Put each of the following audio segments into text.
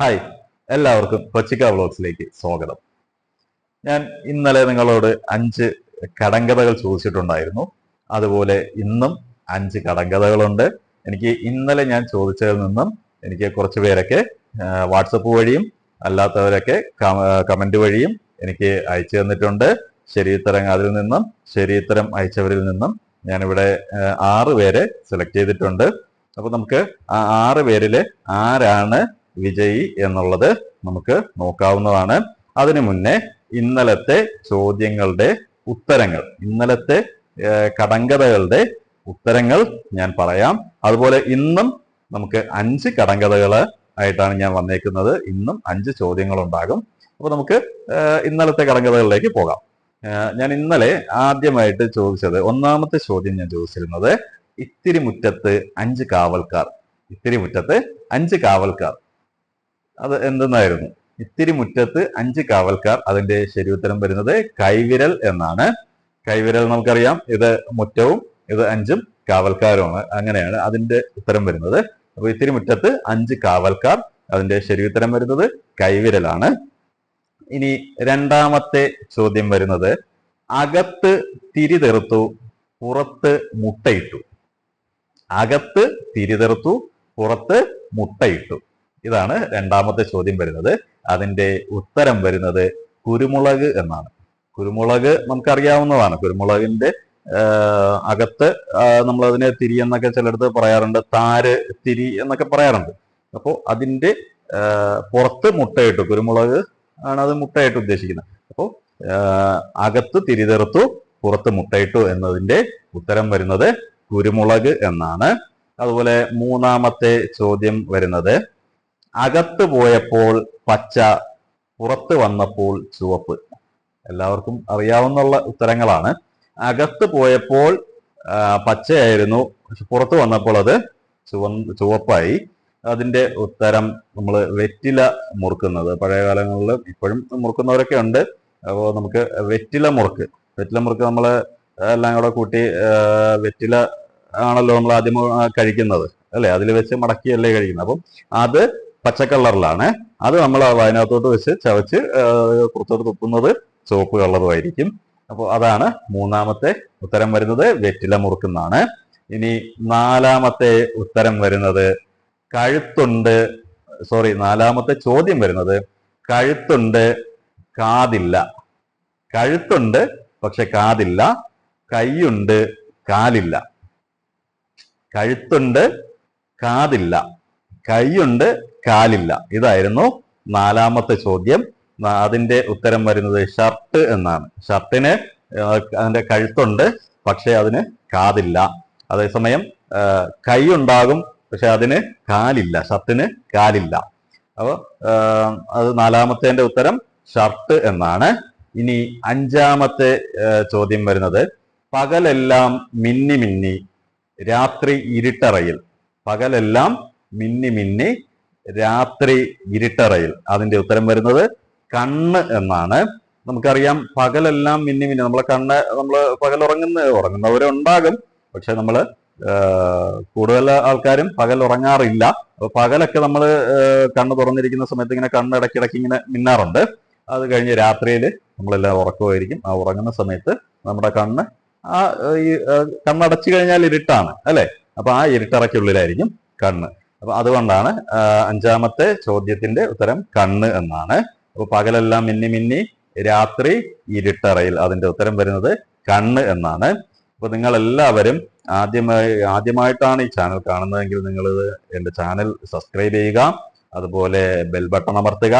Hi എല്ലാവർക്കും കൊച്ചിക്ക വ്ളോഗ്സിലേക്ക് സ്വാഗതം. ഞാൻ ഇന്നലെ നിങ്ങളോട് അഞ്ച് കടങ്കഥകൾ ചോദിച്ചിട്ടുണ്ടായിരുന്നു. അതുപോലെ ഇന്നും അഞ്ച് കടങ്കഥകളുണ്ട്. എനിക്ക് ഇന്നലെ ഞാൻ ചോദിച്ചതിൽ നിന്നും എനിക്ക് കുറച്ച് പേരൊക്കെ വാട്സപ്പ് വഴിയും അല്ലാത്തവരൊക്കെ കമന്റ് വഴിയും എനിക്ക് അയച്ചു തന്നിട്ടുണ്ട്. ശരിയുത്തരം അതിൽ നിന്നും ശരിയുത്തരം അയച്ചവരിൽ നിന്നും ഞാനിവിടെ ആറ് പേരെ സെലക്ട് ചെയ്തിട്ടുണ്ട്. അപ്പൊ നമുക്ക് ആ ആറ് പേരിൽ ആരാണ് വിജയി എന്നുള്ളത് നമുക്ക് നോക്കാവുന്നതാണ്. അതിനു മുന്നേ ഇന്നലത്തെ ചോദ്യങ്ങളുടെ ഉത്തരങ്ങൾ ഇന്നലത്തെ കടങ്കഥകളുടെ ഉത്തരങ്ങൾ ഞാൻ പറയാം. അതുപോലെ ഇന്നും നമുക്ക് അഞ്ച് കടങ്കഥകൾ ആയിട്ടാണ് ഞാൻ വന്നേക്കുന്നത്. ഇന്നും അഞ്ച് ചോദ്യങ്ങൾ ഉണ്ടാകും അപ്പൊ നമുക്ക് ഇന്നലത്തെ കടങ്കഥകളിലേക്ക് പോകാം. ഞാൻ ഇന്നലെ ആദ്യമായിട്ട് ചോദിച്ചത് ഒന്നാമത്തെ ചോദ്യം ഞാൻ ചോദിച്ചിരുന്നത് ഇത്തിരി മുറ്റത്ത് അഞ്ച് കാവൽക്കാർ ഇത്തിരി മുറ്റത്ത് അഞ്ച് കാവൽക്കാർ അത് എന്തെന്നായിരുന്നു? ഇത്തിരി മുറ്റത്ത് അഞ്ച് കാവൽക്കാർ അതിന്റെ ശരി ഉത്തരം വരുന്നത് കൈവിരൽ എന്നാണ്. കൈവിരൽ നമുക്കറിയാം. ഇത് മുറ്റവും ഇത് അഞ്ചും കാവൽക്കാരുമാണ്. അങ്ങനെയാണ് അതിന്റെ ഉത്തരം വരുന്നത്. അപ്പൊ ഇത്തിരി മുറ്റത്ത് അഞ്ച് കാവൽക്കാർ അതിന്റെ ശരി ഉത്തരം വരുന്നത് കൈവിരലാണ്. ഇനി രണ്ടാമത്തെ ചോദ്യം വരുന്നത് അകത്ത് തിരിതെറുത്തു പുറത്ത് മുട്ടയിട്ടു. അകത്ത് തിരിതെറുത്തു പുറത്ത് മുട്ടയിട്ടു. ഇതാണ് രണ്ടാമത്തെ ചോദ്യം വരുന്നത്. അതിന്റെ ഉത്തരം വരുന്നത് കുരുമുളക് എന്നാണ്. കുരുമുളക് നമുക്കറിയാവുന്നതാണ്. കുരുമുളകിന്റെ അകത്ത് നമ്മൾ അതിനെ തിരി എന്നൊക്കെ ചിലടത്ത് പറയാറുണ്ട്. താര് തിരി എന്നൊക്കെ പറയാറുണ്ട്. അപ്പോൾ അതിന്റെ പുറത്ത് മുട്ടയിട്ടു കുരുമുളക് ആണ് അത് മുട്ടയിട്ട് ഉദ്ദേശിക്കുന്നത്. അപ്പോൾ അകത്ത് തിരിതെറുത്തു പുറത്ത് മുട്ടയിട്ടു എന്നതിന്റെ ഉത്തരം വരുന്നത് കുരുമുളക് എന്നാണ്. അതുപോലെ മൂന്നാമത്തെ ചോദ്യം വരുന്നത് അകത്ത് പോയപ്പോൾ പച്ച പുറത്ത് വന്നപ്പോൾ ചുവപ്പ്. എല്ലാവർക്കും അറിയാവുന്ന ഉത്തരങ്ങളാണ്. അകത്ത് പോയപ്പോൾ പച്ചയായിരുന്നു. പക്ഷെ പുറത്ത് വന്നപ്പോൾ അത് ചുവ ചുവപ്പായി. അതിന്റെ ഉത്തരം നമ്മൾ വെറ്റില മുറുക്കുന്നത്. പഴയ കാലങ്ങളിൽ ഇപ്പോഴും മുറുക്കുന്നവരൊക്കെ ഉണ്ട്. അപ്പോൾ നമുക്ക് വെറ്റില മുറുക്ക്. വെറ്റില മുറുക്ക് നമ്മൾ എല്ലാം കൂടെ കൂട്ടി വെറ്റില ആണല്ലോ നമ്മൾ ആദ്യം കഴിക്കുന്നത്. അല്ലെ? അതിൽ വെച്ച് മടക്കിയല്ലേ കഴിക്കുന്നത്. അപ്പം അത് പച്ച കളറിലാണ് അത് നമ്മൾ അതിനകത്തോട്ട് വെച്ച് ചവച്ച് കുറച്ചോട്ട് തുപ്പുന്നത് ചുവപ്പ് കളറുമായിരിക്കും. അപ്പോൾ അതാണ് മൂന്നാമത്തെ ഉത്തരം വരുന്നത്. വെറ്റില മുറുക്കുന്നാണ്. ഇനി നാലാമത്തെ ഉത്തരം വരുന്നത് കഴുത്തുണ്ട്. സോറി നാലാമത്തെ ചോദ്യം വരുന്നത് കഴുത്തുണ്ട് കാതില്ല. കഴുത്തുണ്ട് പക്ഷെ കാതില്ല. കൈയുണ്ട് കാലില്ല. കഴുത്തുണ്ട് കാതില്ല. കൈയുണ്ട് കാലില്ല. ഇതായിരുന്നു നാലാമത്തെ ചോദ്യം. അതിന്റെ ഉത്തരം വരുന്നത് ഷർട്ട് എന്നാണ്. ഷർട്ടിന് അതിന്റെ കഴുത്തുണ്ട് പക്ഷെ അതിന് കാതില്ല. അതേസമയം കൈ ഉണ്ടാകും പക്ഷെ അതിന് കാലില്ല. ഷർട്ടിന് കാലില്ല. അപ്പൊ അത് നാലാമത്തേന്റെ ഉത്തരം ഷർട്ട് എന്നാണ്. ഇനി അഞ്ചാമത്തെ ചോദ്യം വരുന്നത്. പകലെല്ലാം മിന്നി മിന്നി രാത്രി ഇരുട്ടറയിൽ. പകലെല്ലാം മിന്നി മിന്നി രാത്രി ഇരുട്ടറയിൽ. അതിന്റെ ഉത്തരം വരുന്നത് കണ്ണ് എന്നാണ്. നമുക്കറിയാം പകലെല്ലാം മിന്നി മിന്നി നമ്മളെ കണ്ണ് നമ്മൾ പകൽ ഉറങ്ങുന്ന ഉറങ്ങുന്നവരുണ്ടാകും. പക്ഷെ നമ്മൾ കൂടുതൽ ആൾക്കാരും പകൽ ഉറങ്ങാറില്ല അപ്പൊ പകലൊക്കെ നമ്മൾ കണ്ണ് തുറന്നിരിക്കുന്ന സമയത്ത് ഇങ്ങനെ കണ്ണ് ഇടയ്ക്കിടയ്ക്ക് ഇങ്ങനെ മിന്നാറുണ്ട്. അത് കഴിഞ്ഞ് രാത്രിയിൽ നമ്മളെല്ലാം ഉറക്കമായിരിക്കും. ആ ഉറങ്ങുന്ന സമയത്ത് നമ്മുടെ കണ്ണ് ആ ഈ കണ്ണടച്ചു കഴിഞ്ഞാൽ ഇരുട്ടാണ് അല്ലെ? അപ്പൊ ആ ഇരുട്ടറയ്ക്കുള്ളിലായിരിക്കും കണ്ണ്. അപ്പൊ അതുകൊണ്ടാണ് അഞ്ചാമത്തെ ചോദ്യത്തിന്റെ ഉത്തരം കണ്ണ് എന്നാണ്. അപ്പൊ പകലെല്ലാം മിന്നി മിന്നി രാത്രി ഇരുട്ടറയിൽ അതിന്റെ ഉത്തരം വരുന്നത് കണ്ണ് എന്നാണ്. അപ്പൊ നിങ്ങൾ എല്ലാവരും ആദ്യമായി ആദ്യമായിട്ടാണ് ഈ ചാനൽ കാണുന്നതെങ്കിൽ നിങ്ങൾ എന്റെ ചാനൽ സബ്സ്ക്രൈബ് ചെയ്യുക അതുപോലെ ബെൽ ബട്ടൺ അമർത്തുക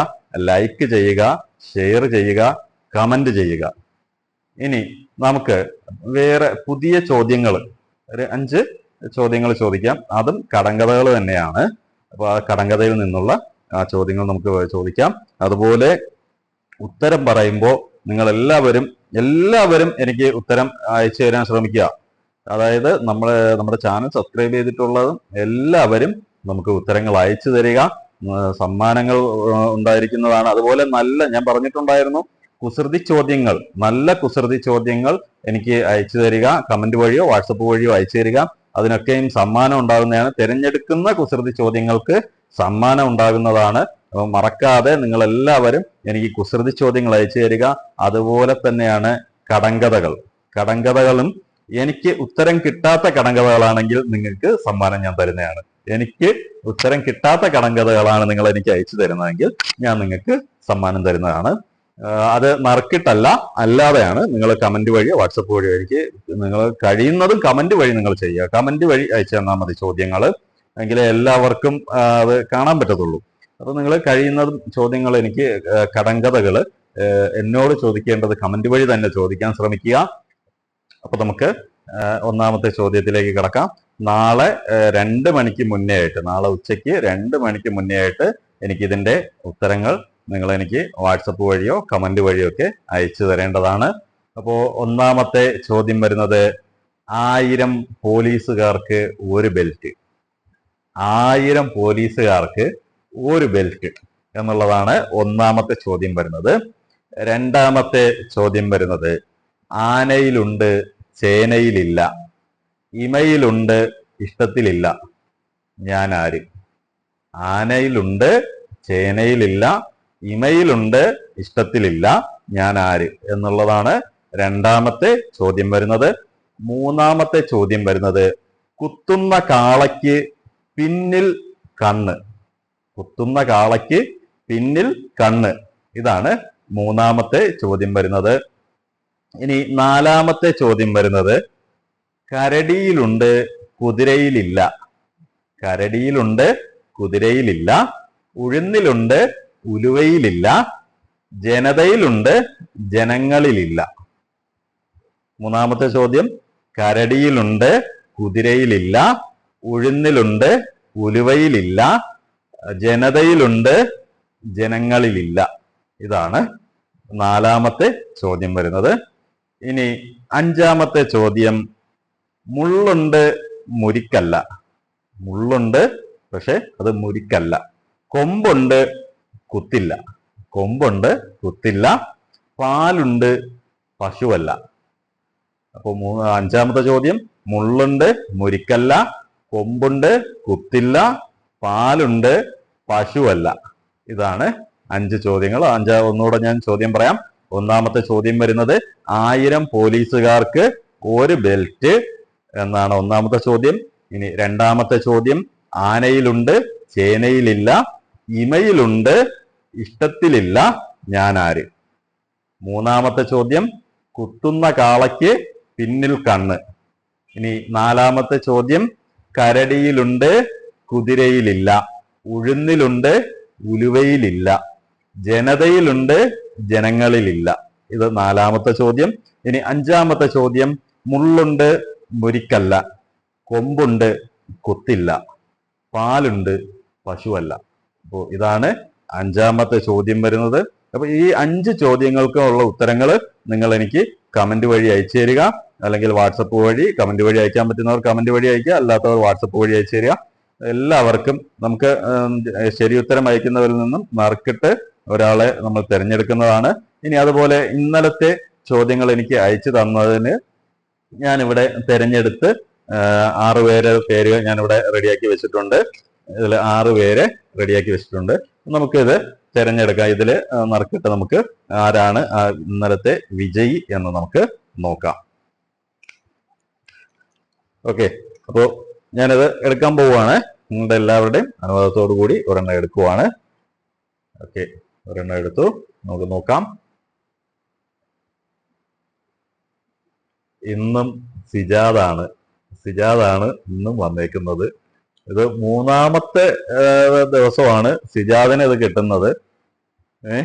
ലൈക്ക് ചെയ്യുക ഷെയർ ചെയ്യുക കമന്റ് ചെയ്യുക. ഇനി നമുക്ക് വേറെ പുതിയ ചോദ്യങ്ങൾ ഒരു അഞ്ച് ചോദ്യങ്ങൾ ചോദിക്കാം. അതും കടങ്കഥകൾ തന്നെയാണ്. അപ്പൊ ആ കടങ്കഥയിൽ നിന്നുള്ള ആ ചോദ്യങ്ങൾ നമുക്ക് ചോദിക്കാം. അതുപോലെ ഉത്തരം പറയുമ്പോൾ നിങ്ങൾ എല്ലാവരും എല്ലാവരും എനിക്ക് ഉത്തരം അയച്ചു തരാൻ ശ്രമിക്കുക. അതായത് നമ്മൾ നമ്മുടെ ചാനൽ സബ്സ്ക്രൈബ് ചെയ്തിട്ടുള്ളതും എല്ലാവരും നമുക്ക് ഉത്തരങ്ങൾ അയച്ചു തരിക. സമ്മാനങ്ങൾ ഉണ്ടായിരിക്കുന്നതാണ്. അതുപോലെ നല്ല ഞാൻ പറഞ്ഞിട്ടുണ്ടായിരുന്നു കുസൃതി ചോദ്യങ്ങൾ നല്ല കുസൃതി ചോദ്യങ്ങൾ എനിക്ക് അയച്ചു തരിക. കമന്റ് വഴിയോ വാട്സപ്പ് വഴിയോ അയച്ചു തരിക. അതിനൊക്കെയും സമ്മാനം ഉണ്ടാകുന്നതാണ്. തിരഞ്ഞെടുക്കുന്ന കുസൃതി ചോദ്യങ്ങൾക്ക് സമ്മാനം ഉണ്ടാകുന്നതാണ്. അപ്പം മറക്കാതെ നിങ്ങൾ എല്ലാവരും എനിക്ക് കുസൃതി ചോദ്യങ്ങൾ അയച്ചു തരിക. അതുപോലെ തന്നെയാണ് കടങ്കഥകൾ. കടങ്കഥകളും എനിക്ക് ഉത്തരം കിട്ടാത്ത കടങ്കഥകളാണെങ്കിൽ നിങ്ങൾക്ക് സമ്മാനം ഞാൻ തരുന്നതാണ്. എനിക്ക് ഉത്തരം കിട്ടാത്ത കടങ്കഥകളാണ് നിങ്ങൾ എനിക്ക് അയച്ചു തരുന്നതെങ്കിൽ ഞാൻ നിങ്ങൾക്ക് സമ്മാനം തരുന്നതാണ്. അത് നറുക്കിട്ടല്ല അല്ലാതെയാണ് നിങ്ങൾ കമന്റ് വഴി വാട്സപ്പ് വഴി എനിക്ക് നിങ്ങൾ കഴിയുന്നതും കമന്റ് വഴി നിങ്ങൾ ചെയ്യുക. കമന്റ് വഴി അയച്ചു തന്നാൽ മതി ചോദ്യങ്ങൾ. എങ്കിലേ എല്ലാവർക്കും അത് കാണാൻ പറ്റത്തുള്ളൂ. അപ്പൊ നിങ്ങൾ കഴിയുന്നതും ചോദ്യങ്ങൾ എനിക്ക് കടങ്കഥകൾ എന്നോട് ചോദിക്കേണ്ടത് കമന്റ് വഴി തന്നെ ചോദിക്കാൻ ശ്രമിക്കുക. അപ്പൊ നമുക്ക് ഒന്നാമത്തെ ചോദ്യത്തിലേക്ക് കിടക്കാം. നാളെ രണ്ട് മണിക്ക് മുന്നേ ആയിട്ട് നാളെ ഉച്ചയ്ക്ക് രണ്ട് മണിക്ക് മുന്നേ ആയിട്ട് എനിക്ക് ഇതിന്റെ ഉത്തരങ്ങൾ നിങ്ങൾ എനിക്ക് വാട്സപ്പ് വഴിയോ കമന്റ് വഴിയോ ഒക്കെ അയച്ചു തരേണ്ടതാണ്. അപ്പോ ഒന്നാമത്തെ ചോദ്യം വരുന്നത് ആയിരം പോലീസുകാർക്ക് ഒരു ബെൽറ്റ് ആയിരം പോലീസുകാർക്ക് ഒരു ബെൽറ്റ് എന്നുള്ളതാണ് ഒന്നാമത്തെ ചോദ്യം വരുന്നത്. രണ്ടാമത്തെ ചോദ്യം വരുന്നത് ആനയിലുണ്ട് ചേനയിലില്ല ഇമയിലുണ്ട് ഇഷ്ടത്തിലില്ല ഞാൻ ആര് ആനയിലുണ്ട് ചേനയിലില്ല ഇമയിലുണ്ട് ഇഷ്ടത്തിലില്ല ഞാൻ ആര് എന്നുള്ളതാണ് രണ്ടാമത്തെ ചോദ്യം വരുന്നത്. മൂന്നാമത്തെ ചോദ്യം വരുന്നത് കുത്തുന്ന കാളയ്ക്ക് പിന്നിൽ കണ്ണ്. കുത്തുന്ന കാളയ്ക്ക് പിന്നിൽ കണ്ണ്. ഇതാണ് മൂന്നാമത്തെ ചോദ്യം വരുന്നത്. ഇനി നാലാമത്തെ ചോദ്യം വരുന്നത് കരടിയിലുണ്ട് കുതിരയിലില്ല. കരടിയിലുണ്ട് കുതിരയിലില്ല. ഉഴുന്നിലുണ്ട് ഉലുവയിലില്ല ജനതയിലുണ്ട് ജനങ്ങളിലില്ല. മൂന്നാമത്തെ ചോദ്യം കരടിയിലുണ്ട് കുതിരയിലില്ല ഉഴുന്നിലുണ്ട് ഉലുവയിലില്ല ജനതയിലുണ്ട് ജനങ്ങളിലില്ല. ഇതാണ് നാലാമത്തെ ചോദ്യം വരുന്നത്. ഇനി അഞ്ചാമത്തെ ചോദ്യം മുള്ളുണ്ട് മുരിക്കല്ല. മുള്ളുണ്ട് പക്ഷെ അത് മുരിക്കല്ല. കൊമ്പുണ്ട് കുത്തില്ല. കൊമ്പുണ്ട് കുത്തില്ല. പാലുണ്ട് പശുവല്ല. അപ്പൊ മൂ- അഞ്ചാമത്തെ ചോദ്യം മുള്ളുണ്ട് മുരിക്കല്ല. കൊമ്പുണ്ട് കുത്തില്ല. പാലുണ്ട് പശുവല്ല. ഇതാണ് അഞ്ച് ചോദ്യങ്ങൾ. അഞ്ചാ ഒന്നുകൂടെ ഞാൻ ചോദ്യം പറയാം. ഒന്നാമത്തെ ചോദ്യം വരുന്നത് ആയിരം പോലീസുകാർക്ക് ഒരു ബെൽറ്റ് എന്നാണ് ഒന്നാമത്തെ ചോദ്യം. ഇനി രണ്ടാമത്തെ ചോദ്യം ആനയിലുണ്ട് ചേനയിലില്ല. ഇമയിലുണ്ട് ഇഷ്ടത്തിലില്ല ഞാൻ ആര് മൂന്നാമത്തെ ചോദ്യം കുത്തുന്ന കാളയ്ക്ക് പിന്നിൽ കണ്ണ്. ഇനി നാലാമത്തെ ചോദ്യം കരടിയിലുണ്ട് കുതിരയിലില്ല ഉഴുന്നിലുണ്ട് ഉലുവയിലില്ല ജനതയിലുണ്ട് ജനങ്ങളിലില്ല. ഇത് നാലാമത്തെ ചോദ്യം. ഇനി അഞ്ചാമത്തെ ചോദ്യം മുള്ളുണ്ട് മുരിക്കല്ല കൊമ്പുണ്ട് കുത്തില്ല പാലുണ്ട് പശുവല്ല. അപ്പോൾ ഇതാണ് അഞ്ചാമത്തെ ചോദ്യം വരുന്നത്. അപ്പൊ ഈ അഞ്ച് ചോദ്യങ്ങൾക്കുള്ള ഉത്തരങ്ങൾ നിങ്ങൾ എനിക്ക് കമന്റ് വഴി അയച്ചു തരിക. അല്ലെങ്കിൽ വാട്സപ്പ് വഴി കമന്റ് വഴി അയക്കാൻ പറ്റുന്നവർ കമന്റ് വഴി അയക്കുക. അല്ലാത്തവർ വാട്സപ്പ് വഴി അയച്ചു തരിക. എല്ലാവർക്കും നമുക്ക് ശരി ഉത്തരം അയക്കുന്നവരിൽ നിന്നും നറുക്കിട്ട് ഒരാളെ നമ്മൾ തിരഞ്ഞെടുക്കുന്നതാണ്. ഇനി അതുപോലെ ഇന്നലത്തെ ചോദ്യങ്ങൾ എനിക്ക് അയച്ചു തന്നതിന് ഞാനിവിടെ തിരഞ്ഞെടുത്ത് ആറുപേരെ ആറ് പേരെ പേര് ഞാനിവിടെ റെഡിയാക്കി വെച്ചിട്ടുണ്ട്. ഇതിൽ ആറ് പേരെ റെഡിയാക്കി വെച്ചിട്ടുണ്ട്. നമുക്കിത് തിരഞ്ഞെടുക്കാം. ഇതിൽ നറുക്കിട്ട് നമുക്ക് ആരാണ്? ഇന്നലത്തെ വിജയി എന്ന് നമുക്ക് നോക്കാം. ഓക്കെ. അപ്പോ ഞാനത് എടുക്കാൻ പോവുകയാണ്. നിങ്ങളുടെ എല്ലാവരുടെയും അനുവാദത്തോടു കൂടി ഒരെണ്ണം എടുക്കുവാണ്. ഓക്കെ. ഒരെണ്ണം എടുത്തു. നമുക്ക് നോക്കാം. ഇന്നും സിജാദാണ്. സിജാദാണ് ഇന്നും വന്നേക്കുന്നത്. ഇത് മൂന്നാമത്തെ ദിവസമാണ് സിജാദിന് ഇത് കിട്ടുന്നത്. ഏ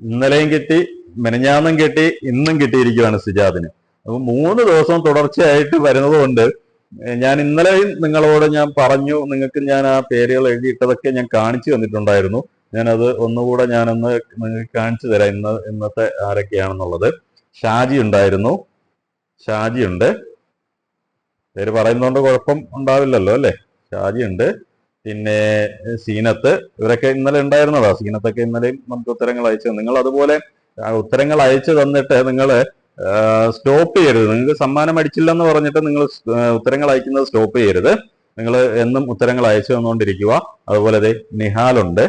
ഇന്നലെയും കിട്ടി മെനഞ്ഞാന്നും കിട്ടി ഇന്നും കിട്ടിയിരിക്കുകയാണ് സിജാദിന്. അപ്പൊ മൂന്ന് ദിവസം തുടർച്ചയായിട്ട് വരുന്നത് കൊണ്ട് ഞാൻ ഇന്നലെയും നിങ്ങളോട് ഞാൻ പറഞ്ഞു നിങ്ങൾക്ക് ഞാൻ ആ പേരുകൾ എഴുതിയിട്ടതൊക്കെ ഞാൻ കാണിച്ചു തന്നിട്ടുണ്ടായിരുന്നു. ഞാനത് ഒന്നുകൂടെ ഞാനൊന്ന് നിങ്ങൾക്ക് കാണിച്ചു തരാം ഇന്ന് ഇന്നത്തെ ആരൊക്കെയാണെന്നുള്ളത്. ഷാജി ഉണ്ടായിരുന്നു. ഷാജി ഉണ്ട്. പേര് പറയുന്നതുകൊണ്ട് കുഴപ്പം ഉണ്ടാവില്ലല്ലോ അല്ലേ? ഷാജി ഉണ്ട് പിന്നെ സീനത്ത് ഇവരൊക്കെ ഇന്നലെ ഉണ്ടായിരുന്നതാ. സീനത്തൊക്കെ ഇന്നലെയും നമുക്ക് ഉത്തരങ്ങൾ അയച്ചു നിങ്ങൾ അതുപോലെ ഉത്തരങ്ങൾ അയച്ചു തന്നിട്ട് നിങ്ങൾ സ്റ്റോപ്പ് ചെയ്യരുത്. നിങ്ങൾക്ക് സമ്മാനം അടിച്ചില്ലെന്ന് പറഞ്ഞിട്ട് നിങ്ങൾ ഉത്തരങ്ങൾ അയക്കുന്നത് സ്റ്റോപ്പ് ചെയ്യരുത്. നിങ്ങൾ എന്നും ഉത്തരങ്ങൾ അയച്ചു തന്നുകൊണ്ടിരിക്കുക. അതുപോലെ അതെ നിഹാലുണ്ട്.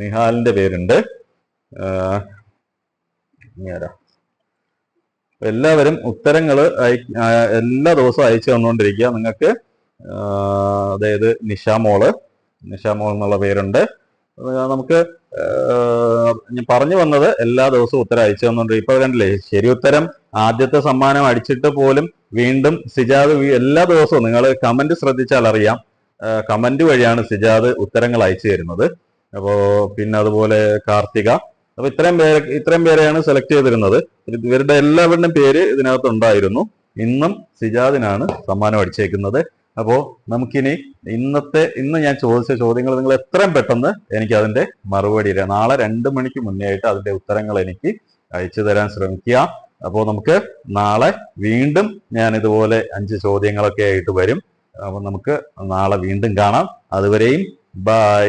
നിഹാലിന്റെ പേരുണ്ട്. എല്ലാവരും ഉത്തരങ്ങൾ എല്ലാ ദിവസവും അയച്ചു തന്നുകൊണ്ടിരിക്കുക. നിങ്ങൾക്ക് അതായത് നിഷാമോൾ നിഷാമോൾ എന്നുള്ള പേരുണ്ട്. നമുക്ക് ഞാൻ പറഞ്ഞു വന്നത് എല്ലാ ദിവസവും ഉത്തരം അയച്ചു തന്നുണ്ട് ഇപ്പൊ കണ്ടില്ലേ ശരി ഉത്തരം ആദ്യത്തെ സമ്മാനം അടിച്ചിട്ട് പോലും വീണ്ടും സിജാദ് എല്ലാ ദിവസവും നിങ്ങൾ കമന്റ് ശ്രദ്ധിച്ചാൽ അറിയാം. കമന്റ് വഴിയാണ് സിജാദ് ഉത്തരങ്ങൾ അയച്ചു തരുന്നത്. അപ്പോ പിന്നെ അതുപോലെ കാർത്തിക. അപ്പൊ ഇത്രയും പേര് ഇത്രയും പേരെയാണ് സെലക്ട് ചെയ്തിരുന്നത്. ഇവരുടെ എല്ലാവരുടെയും പേര് ഇതിനകത്ത് ഉണ്ടായിരുന്നു. ഇന്നും സിജാദിനാണ് സമ്മാനം അടിച്ചേക്കുന്നത്. അപ്പോ നമുക്കിനി ഇന്നത്തെ ഇന്ന് ഞാൻ ചോദിച്ച ചോദ്യങ്ങൾ നിങ്ങൾ എത്രയും പെട്ടെന്ന് എനിക്ക് അതിന്റെ മറുപടി തരാം. നാളെ രണ്ട് മണിക്ക് മുന്നേ ആയിട്ട് അതിന്റെ ഉത്തരങ്ങൾ എനിക്ക് അയച്ചു തരാൻ ശ്രമിക്കുക. അപ്പോൾ നമുക്ക് നാളെ വീണ്ടും ഞാൻ ഇതുപോലെ അഞ്ച് ചോദ്യങ്ങളൊക്കെ ആയിട്ട് വരും. അപ്പൊ നമുക്ക് നാളെ വീണ്ടും കാണാം. അതുവരെയും ബൈ.